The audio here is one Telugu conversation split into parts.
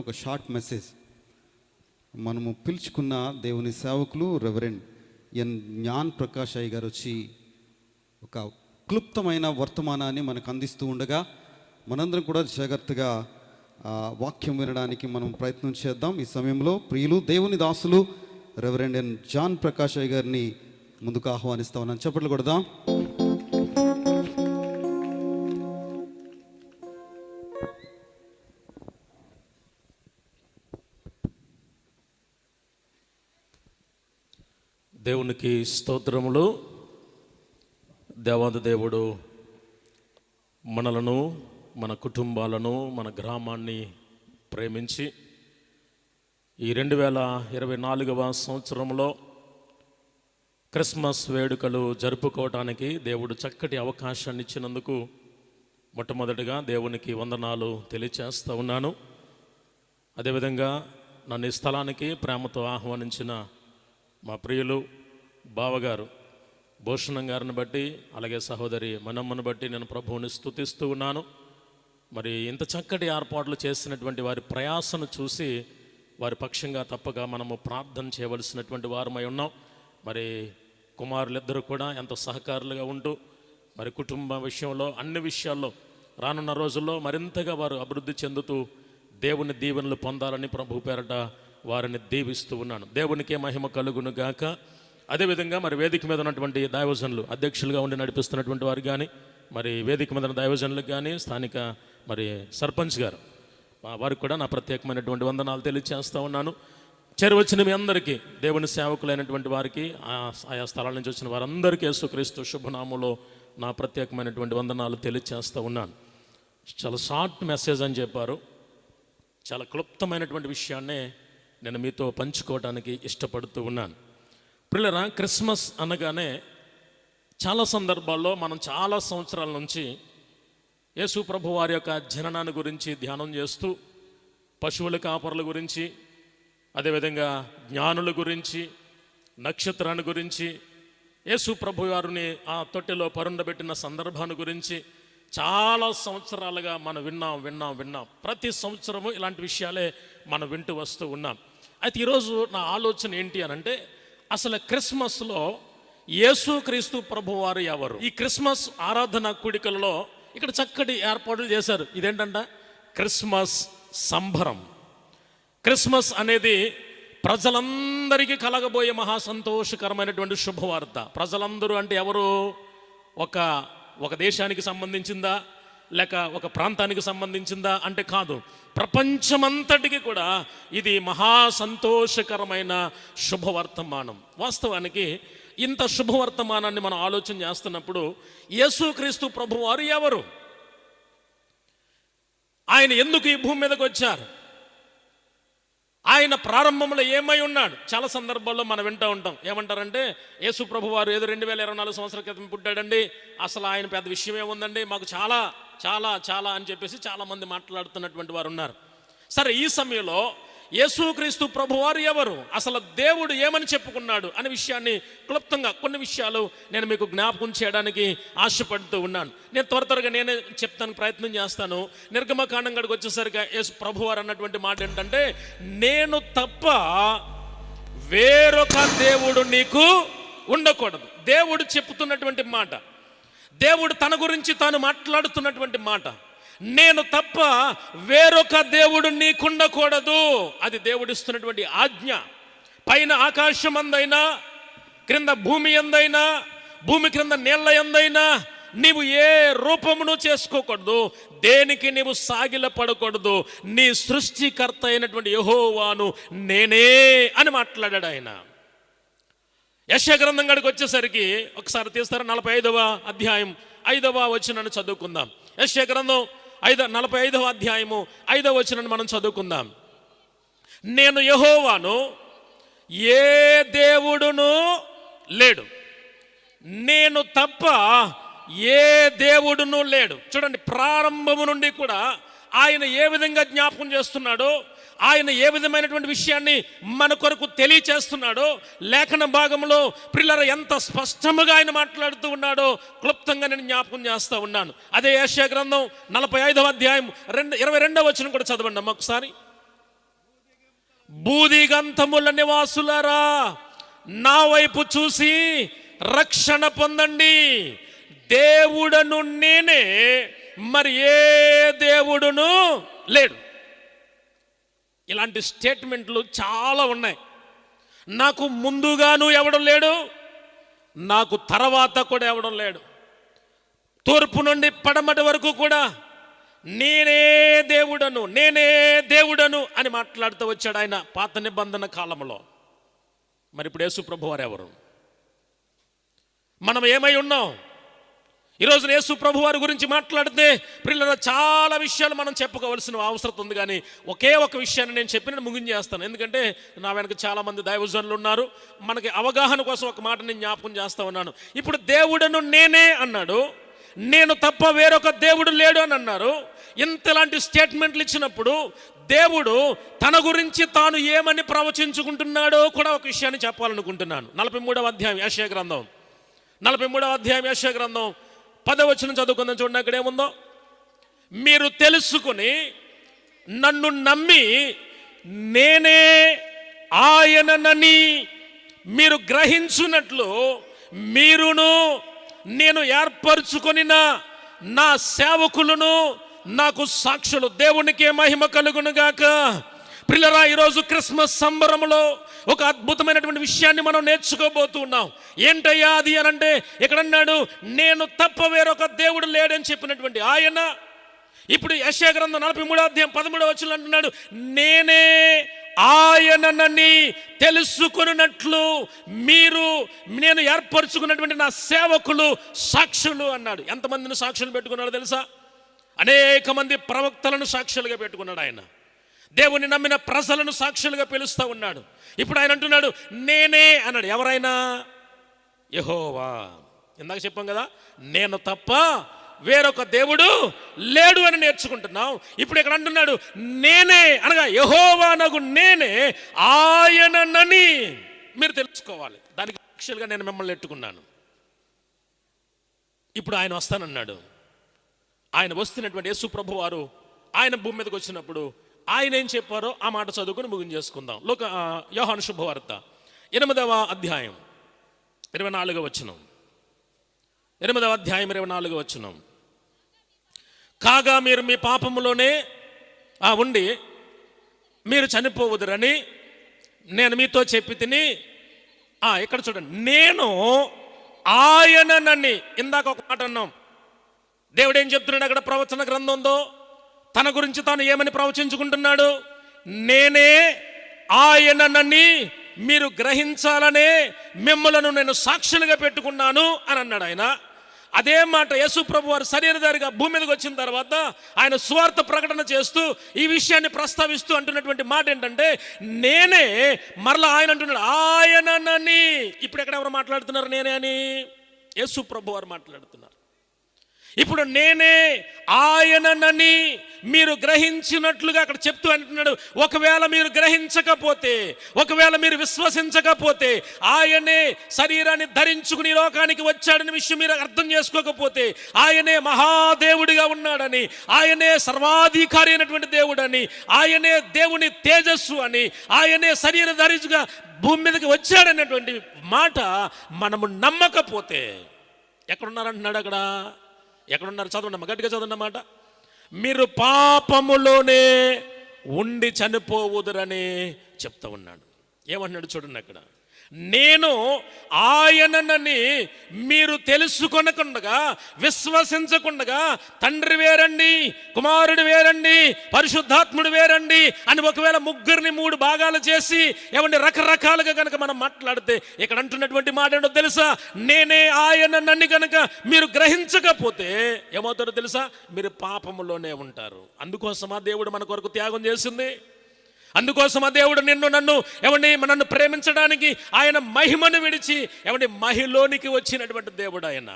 ఒక షార్ట్ మెసేజ్ మనము పిలుచుకున్న దేవుని సేవకులు రెవరెండ్ ఎన్ జ్ఞాన్ ప్రకాష్ అయ్య గారు వచ్చి ఒక క్లుప్తమైన వర్తమానాన్ని మనకు అందిస్తూ ఉండగా మనందరం కూడా జాగ్రత్తగా వాక్యం వినడానికి మనం ప్రయత్నం చేద్దాం. ఈ సమయంలో ప్రియులు దేవుని దాసులు రెవరెండ్ ఎన్ జాన్ ప్రకాష్ అయ్య గారిని ముందుకు ఆహ్వానిస్తా ఉన్నాను చెప్పట్లు కొడదాం. దేవునికి స్తోత్రములు. దేవాది దేవుడు మనలను మన కుటుంబాలను మన గ్రామాన్ని ప్రేమించి ఈ రెండు వేల ఇరవై నాలుగవ సంవత్సరంలో క్రిస్మస్ వేడుకలు జరుపుకోవటానికి దేవుడు చక్కటి అవకాశాన్ని ఇచ్చినందుకు మొట్టమొదటిగా దేవునికి వందనాలు తెలియచేస్తూ ఉన్నాను. అదేవిధంగా నన్ను ఈ స్థలానికి ప్రేమతో ఆహ్వానించిన మా ప్రియులు బావగారు భూషణం గారిని బట్టి అలాగే సహోదరి మనమ్మను బట్టి నేను ప్రభువుని స్తుతిస్తూ ఉన్నాను. మరి ఇంత చక్కటి ఏర్పాట్లు చేసినటువంటి వారి ప్రయాసను చూసి వారి పక్షంగా తప్పగా మనము ప్రార్థన చేయవలసినటువంటి వారమై ఉన్నాం. మరి కుమారులిద్దరూ కూడా ఎంతో సహకారులుగా ఉంటూ మరి కుటుంబ విషయంలో అన్ని విషయాల్లో రానున్న రోజుల్లో మరింతగా వారు అభివృద్ధి చెందుతూ దేవుని దీవెనలు పొందాలని ప్రభు పేరట వారిని దీవిస్తూ ఉన్నాను. దేవునికే మహిమ కలుగును గాక. అదేవిధంగా మరి వేదిక మీద ఉన్నటువంటి దైవజనులు అధ్యక్షులుగా ఉండి నడిపిస్తున్నటువంటి వారు కానీ మరి వేదిక మీద ఉన్న దైవజనులకు కానీ స్థానిక మరి సర్పంచ్ గారు వారికి కూడా నా ప్రత్యేకమైనటువంటి వందనాలు తెలియజేస్తూ ఉన్నాను. చేరువచ్చిన మీ అందరికీ దేవుని సేవకులైనటువంటి వారికి ఆ- ఆయా స్థలాల నుంచి వచ్చిన వారందరికీ యేసుక్రీస్తు శుభనామంలో నా ప్రత్యేకమైనటువంటి వందనాలు తెలియజేస్తూ ఉన్నాను. చాలా షార్ట్ మెసేజ్ అని చెప్పారు. చాలా క్లుప్తమైనటువంటి విషయాన్నే నేను మీతో పంచుకోవడానికి ఇష్టపడుతూ ఉన్నాను. పిల్లరా క్రిస్మస్ అనగానే చాలా సందర్భాల్లో మనం చాలా సంవత్సరాల నుంచి యేసు ప్రభు వారి యొక్క జననాన్ని గురించి ధ్యానం చేస్తూ పశువుల కాపరుల గురించి అదేవిధంగా జ్ఞానుల గురించి నక్షత్రాన్ని గురించి యేసు ప్రభు వారిని ఆ తొట్టెలో పరుండబెట్టిన సందర్భాన్ని గురించి చాలా సంవత్సరాలుగా మనం విన్నాం విన్నాం విన్నాం. ప్రతి సంవత్సరము ఇలాంటి విషయాలే మనం వింటూ వస్తూ ఉన్నాం. అయితే ఈరోజు నా ఆలోచన ఏంటి అని అంటే అసలు క్రిస్మస్లో యేసుక్రీస్తు ప్రభు వారు ఎవరు? ఈ క్రిస్మస్ ఆరాధన కూడికలలో ఇక్కడ చక్కటి ఏర్పాట్లు చేశారు. ఇదేంటంట? క్రిస్మస్ సంబరం. క్రిస్మస్ అనేది ప్రజలందరికీ కలగబోయే మహా సంతోషకరమైనటువంటి శుభవార్త. ప్రజలందరూ అంటే ఎవరు? ఒక ఒక దేశానికి సంబంధించిందా? లేక ఒక ప్రాంతానికి సంబంధించిందా? అంటే కాదు. ప్రపంచమంతటికి కూడా ఇది మహా సంతోషకరమైన శుభవర్తమానం. వాస్తవానికి ఇంత శుభవర్తమానాన్ని మనం ఆలోచన చేస్తున్నప్పుడు యేసుక్రీస్తు ప్రభువారు ఎవరు? ఆయన ఎందుకు ఈ భూమి మీదకి వచ్చారు? ఆయన ప్రారంభంలో ఏమై ఉన్నాడు? చాలా సందర్భాల్లో మనం వింటూ ఉంటాం. ఏమంటారంటే యేసు ప్రభు వారు ఏదో రెండు వేల ఇరవై నాలుగు సంవత్సరాల క్రితం పుట్టాడండి. అసలు ఆయన పెద్ద విషయం ఏముందండి మాకు చాలా చాలా చాలా అని చెప్పేసి చాలామంది మాట్లాడుతున్నటువంటి వారు ఉన్నారు. సరే ఈ సమయంలో యేసుక్రీస్తు ప్రభువారు ఎవరు? అసలు దేవుడు ఏమని చెప్పుకున్నాడు అనే విషయాన్ని క్లుప్తంగా కొన్ని విషయాలు నేను మీకు జ్ఞాపకం చేయడానికి ఆశపడుతూ ఉన్నాను. నేను త్వర త్వరగా నేనే చెప్తానికి ప్రయత్నం చేస్తాను. నిర్గమకాండం గడికి వచ్చేసరికి యేసు ప్రభువారు అన్నటువంటి మాట ఏంటంటే నేను తప్ప వేరొక దేవుడు నీకు ఉండకూడదు. దేవుడు చెప్తున్నటువంటి మాట. దేవుడు తన గురించి తాను మాట్లాడుతున్నటువంటి మాట. నేను తప్ప వేరొక దేవుడు నీకుండకూడదు. అది దేవుడిస్తున్నటువంటి ఆజ్ఞ. పైన ఆకాశం అందైనా క్రింద భూమి ఎందైనా భూమి క్రింద నీళ్ళ ఎందైనా నీవు ఏ రూపమును చేసుకోకూడదు. దేనికి నీవు సాగిల పడకూడదు. నీ సృష్టికర్త అయినటువంటి యహోవాను నేనే అని మాట్లాడాడు ఆయన. యశ గ్రంథం గడికి వచ్చేసరికి ఒకసారి తీస్తారు? నలభై ఐదవ అధ్యాయం. ఐదవ వచనాన్ని చదువుకుందాం. యశగ్రంథం ఐద నలభై ఐదవ అధ్యాయము ఐదవ వచనాన్ని మనం చదువుకుందాం. నేను యహోవాను ఏ దేవుడును లేడు. నేను తప్ప ఏ దేవుడును లేడు. చూడండి ప్రారంభము నుండి కూడా ఆయన ఏ విధంగా జ్ఞాపకం చేస్తున్నాడో ఆయన ఏ విధమైనటువంటి విషయాన్ని మన కొరకు తెలియచేస్తున్నాడో లేఖన భాగంలో పిల్లల ఎంత స్పష్టముగా ఆయన మాట్లాడుతూ ఉన్నాడో క్లుప్తంగా నేను జ్ఞాపకం చేస్తూ ఉన్నాను. అదే ఏషియా గ్రంథం నలభై ఐదవ అధ్యాయం రెండు ఇరవై రెండవ వచనం కూడా చదవండి అమ్మ ఒకసారి. బూదిగంతముల నివాసులారా నా వైపు చూసి రక్షణ పొందండి. దేవుడను నేనే మరి ఏ దేవుడును లేడు. ఇలాంటి స్టేట్మెంట్లు చాలా ఉన్నాయి. నాకు ముందుగాను ఎవడం లేడు నాకు తర్వాత కూడా ఎవడం లేడు. తూర్పు నుండి పడమటి వరకు కూడా నేనే దేవుడను నేనే దేవుడను అని మాట్లాడుతూ వచ్చాడు ఆయన పాత నిబంధన కాలంలో. మరి ఇప్పుడు యేసుప్రభు వారు ఎవరు? మనం ఏమై ఉన్నాం? ఈరోజు యేసు ప్రభు వారి గురించి మాట్లాడితే పిల్లల చాలా విషయాలు మనం చెప్పుకోవాల్సిన అవసరం ఉంది కానీ ఒకే ఒక విషయాన్ని నేను చెప్పిన ముగించేస్తాను. ఎందుకంటే నా వెనక చాలా మంది దైవజనులు ఉన్నారు. మనకి అవగాహన కోసం ఒక మాట నేను జ్ఞాపకం చేస్తా ఉన్నాను. ఇప్పుడు దేవుడను నేనే అన్నాడు. నేను తప్ప వేరొక దేవుడు లేడు అని అన్నారు. ఇంతలాంటి స్టేట్మెంట్లు ఇచ్చినప్పుడు దేవుడు తన గురించి తాను ఏమని ప్రవచించుకుంటున్నాడో కూడా ఒక విషయాన్ని చెప్పాలనుకుంటున్నాను. నలభై మూడవ అధ్యాయం యశయ గ్రంథం. నలభై మూడవ అధ్యాయం యశయ గ్రంథం. పదవచనం చదువుకుందాం చూడండి అక్కడ ఏముందో? మీరు తెలుసుకుని నన్ను నమ్మి నేనే ఆయననని మీరు గ్రహించున్నట్లు మీరును నేను ఏర్పరుచుకొని నా సేవకులను నాకు సాక్షులు. దేవునికి మహిమ కలుగును గాక పిల్లరా ఈరోజు క్రిస్మస్ సంబరంలో ఒక అద్భుతమైనటువంటి విషయాన్ని మనం నేర్చుకోబోతున్నాం ఏంటయ్యా అది అని అంటే ఇక్కడన్నాడు నేను తప్ప వేరొక దేవుడు లేడని చెప్పినటువంటి ఆయన ఇప్పుడు యశాగ్రంథం నలభై మూడో అధ్యాయం పదమూడో వచ్చిన అంటున్నాడు నేనే ఆయననని తెలుసుకున్నట్లు మీరు నేను ఏర్పరచుకున్నటువంటి నా సేవకులు సాక్షులు అన్నాడు. ఎంతమందిని సాక్షులు పెట్టుకున్నాడు తెలుసా? అనేక మంది ప్రవక్తలను సాక్షులుగా పెట్టుకున్నాడు ఆయన. దేవుని నమ్మిన ప్రజలను సాక్షులుగా పిలుస్తూ ఉన్నాడు. ఇప్పుడు ఆయన అంటున్నాడు నేనే అన్నాడు. ఎవరైనా? యహోవా. ఇందాక చెప్పాం కదా నేను తప్ప వేరొక దేవుడు లేడు అని నేర్చుకుంటున్నాం ఇప్పుడు ఇక్కడ అంటున్నాడు నేనే అనగా యహోవానగు నేనే ఆయననని మీరు తెలుసుకోవాలి. దానికి సాక్షులుగా నేను మిమ్మల్ని ఎట్టుకున్నాను. ఇప్పుడు ఆయన వస్తానన్నాడు. ఆయన వస్తున్నటువంటి యేసు ప్రభు వారు ఆయన భూమి మీదకి వచ్చినప్పుడు ఆయన ఏం చెప్పారో ఆ మాట చదువుకుని ముగించేసుకుందాం లోక యోహాను శుభవార్త. ఎనిమిదవ అధ్యాయం ఇరవై నాలుగవ వచనం. ఎనిమిదవ అధ్యాయం ఇరవై నాలుగవ వచనం. కాగా మీరు మీ పాపములోనే ఆ ఉండి మీరు చనిపోవదురని నేను మీతో చెప్పి తిని ఇక్కడ చూడండి. నేను ఆయననని ఇందాక ఒక మాట అన్నాం. దేవుడు ఏం చెప్తున్నాడు అక్కడ ప్రవచన గ్రంథంలో? తన గురించి తాను ఏమని ప్రవచించుకుంటున్నాడు? నేనే ఆయననని మీరు గ్రహించాలనే మిమ్మలను నేను సాక్షులుగా పెట్టుకున్నాను అని అన్నాడు ఆయన. అదే మాట యేసు ప్రభు వారు శరీరధారిగా భూమి మీదకి వచ్చిన తర్వాత ఆయన స్వార్థ ప్రకటన చేస్తూ ఈ విషయాన్ని ప్రస్తావిస్తూ అంటున్నటువంటి మాట ఏంటంటే నేనే మరలా ఆయన అంటున్నాడు ఆయననని ఇప్పుడు ఎక్కడ ఎవరు మాట్లాడుతున్నారు నేనే అని? యేసు ప్రభు వారు మాట్లాడుతున్నారు. ఇప్పుడు నేనే ఆయననని మీరు గ్రహించినట్లుగా అక్కడ చెప్తూ అంటున్నాడు. ఒకవేళ మీరు గ్రహించకపోతే ఒకవేళ మీరు విశ్వసించకపోతే ఆయనే శరీరాన్ని ధరించుకుని లోకానికి వచ్చాడని విషయం మీరు అర్థం చేసుకోకపోతే ఆయనే మహాదేవుడిగా ఉన్నాడని ఆయనే సర్వాధికారి అయినటువంటి దేవుడని ఆయనే దేవుని తేజస్సు అని ఆయనే శరీర ధరించుగా భూమి మీదకి వచ్చాడనేటువంటి మాట మనము నమ్మకపోతే ఎక్కడున్నారంటున్నాడు అక్కడ? ఎక్కడున్నారు? చదవండి గట్టిగా చదవండి అన్నమాట మీరు పాపములోనే ఉండి చనిపోవుదురని చెప్తా ఉన్నాడు. ఏమంటున్నాడు చూడండి అక్కడ? నేను ఆయననని మీరు తెలుసుకొనకుండగా విశ్వసించకుండగా తండ్రి వేరండి కుమారుడు వేరండి పరిశుద్ధాత్ముడు వేరండి అని ఒకవేళ ముగ్గురిని మూడు భాగాలు చేసి ఏమంటే రకరకాలుగా కనుక మనం మాట్లాడితే ఇక్కడ అంటున్నటువంటి మాట ఏంటో తెలుసా? నేనే ఆయన కనుక మీరు గ్రహించకపోతే ఏమవుతారో తెలుసా? మీరు పాపములోనే ఉంటారు. అందుకోసమా దేవుడు మన కొరకు త్యాగం చేసింది? అందుకోసం ఆ దేవుడు నిన్ను నన్ను ఏమండి నన్ను ప్రేమించడానికి ఆయన మహిమను విడిచి ఎవడి మహిలోనికి వచ్చినటువంటి దేవుడు ఆయన.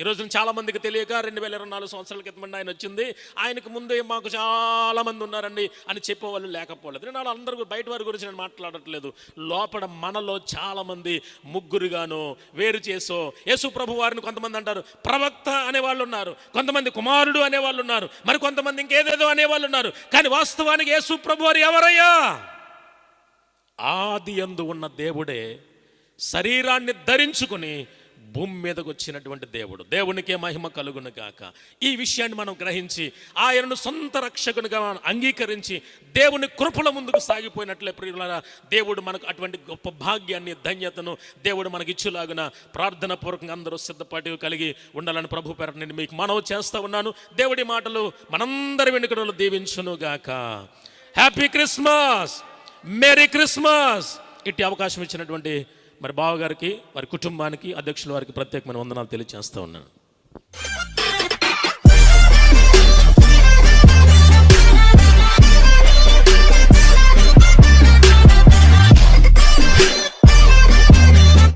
ఈరోజు చాలా మందికి తెలియక రెండు వేల ఇరవై నాలుగు సంవత్సరాల క్రితం ఆయన వచ్చింది. ఆయనకు ముందే మాకు చాలా మంది ఉన్నారండి అని చెప్పేవాళ్ళు లేకపోలేదు. నేను అందరూ బయట వారి గురించి నేను మాట్లాడట్లేదు. లోపల మనలో చాలా మంది ముగ్గురుగాను వేరు చేసో యేసు ప్రభు వారిని కొంతమంది అంటారు ప్రవక్త అనేవాళ్ళు ఉన్నారు. కొంతమంది కుమారుడు అనేవాళ్ళు ఉన్నారు. మరి కొంతమంది ఇంకేదేదో అనేవాళ్ళు ఉన్నారు. కానీ వాస్తవానికి యేసు ప్రభు వారు ఎవరయ్యా? ఆది అందు ఉన్న దేవుడే శరీరాన్ని ధరించుకుని భూమి మీదకు వచ్చినటువంటి దేవుడు. దేవునికే మహిమ కలుగును గాక. ఈ విషయాన్ని మనం గ్రహించి ఆయనను సొంత రక్షకునిగా మనం అంగీకరించి దేవుని కృపల ముందుకు సాగిపోయినట్లే ప్రియులారా దేవుడు మనకు అటువంటి గొప్ప భాగ్యాన్ని ధన్యతను దేవుడు మనకి ఇచ్చులాగున ప్రార్థన పూర్వకంగా అందరూ సిద్ధపాటి కలిగి ఉండాలని ప్రభు పేర నేను మీకు మనవి చేస్తూ ఉన్నాను. దేవుడి మాటలు మనందరి వెనుకడలు దీవించును గాక. హ్యాపీ క్రిస్మస్ మేరీ క్రిస్మస్ ఇట్టి అవకాశం ఇచ్చినటువంటి మరి బావగారికి వారి కుటుంబానికి అధ్యక్షుల వారికి ప్రత్యేకమైన వందనాలు తెలియజేస్తూ ఉన్నాను.